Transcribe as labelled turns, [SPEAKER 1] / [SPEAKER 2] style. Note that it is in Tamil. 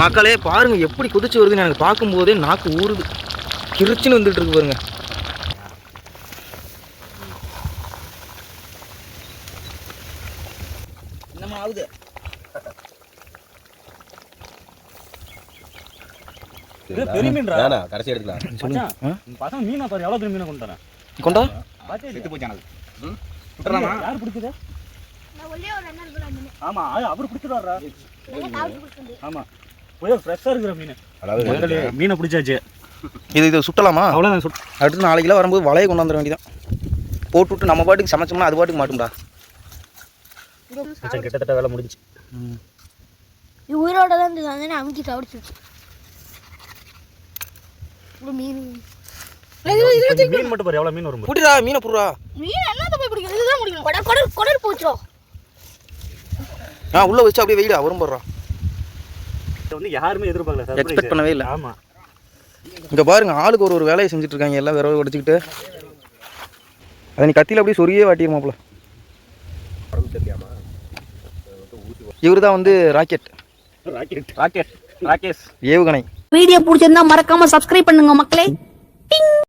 [SPEAKER 1] மக்களே பாருங்க எப்படி குதிச்சு வருதுன்னு எனக்கு பார்க்கும்போதே நாக்கு ஊறுது. கிரிச்சுன்னு வந்துட்டு இருக்கு பாருங்க. என்னம்மா ஆகுது?
[SPEAKER 2] இது பெரிய
[SPEAKER 3] கடைசி எடுக்கலாம்
[SPEAKER 2] பசங்க மீனை பாரு எவ்வளவு பெரிய மீனை கொண்டு வரேன்
[SPEAKER 1] கொண்டா?
[SPEAKER 3] செத்து போச்சு எனக்கு?
[SPEAKER 2] யார் ஆமா அவர் பிடிச்சிட்டு வர்றா ஆமா. இருக்கிற மீன்.
[SPEAKER 3] அதாவது
[SPEAKER 2] மக்களே மீனை பிடிச்சாச்சு.
[SPEAKER 1] இது இது சுட்டலாமா?
[SPEAKER 2] அவ்வளவுதான் சுட்
[SPEAKER 1] அடுத்து நாளைக்கெல்லாம் வரும்போது வலையை கொண்டு வந்துட வேண்டியதான் போட்டு விட்டு நம்ம பாட்டுக்கு சமைச்சோம்னா அது பாட்டுக்கு மாட்டும்டா.
[SPEAKER 2] கிட்டத்தட்ட வேலை முடிஞ்சுச்சு.
[SPEAKER 4] இது உயிரோட தான் இருந்தது அமுக்கி ஒரு மீன்.
[SPEAKER 2] மீன் மட்டும் பாரு எவ்வளவு மீன் வரும்.
[SPEAKER 1] புடிடா மீனை புடுறா
[SPEAKER 4] மீன் என்னத்த போய் பிடிக்கும்? இதுதான் பிடிக்கும் கொடர் கொடர் கொடர் போச்சுரும்.
[SPEAKER 1] ஆ உள்ள வச்சு அப்படியே வெயிடா வரும் போடுறா
[SPEAKER 2] இதை வந்து யாருமே எதிர்பார்க்கல. surprise.
[SPEAKER 1] எக்ஸ்பெக்ட் பண்ணவே இல்லை.
[SPEAKER 2] ஆமா.
[SPEAKER 1] இங்க பாருங்க ஆளுக்கு ஒரு ஒரு வேலையை செஞ்சுட்டு இருக்காங்க எல்லாம் விரவு உடைச்சிக்கிட்டு. அதை நீ கத்தியில் அப்படியே சொரியே வாட்டிடுமாப்ல இவர் தான் வந்து ராக்கெட்.
[SPEAKER 2] ராக்கெட். ராக்கெட். ராகேஷ்
[SPEAKER 1] ஏவுகணை.
[SPEAKER 5] வீடியோ பிடிச்சிருந்தா மறக்காம சப்ஸ்கிரைப் பண்ணுங்க மக்களே.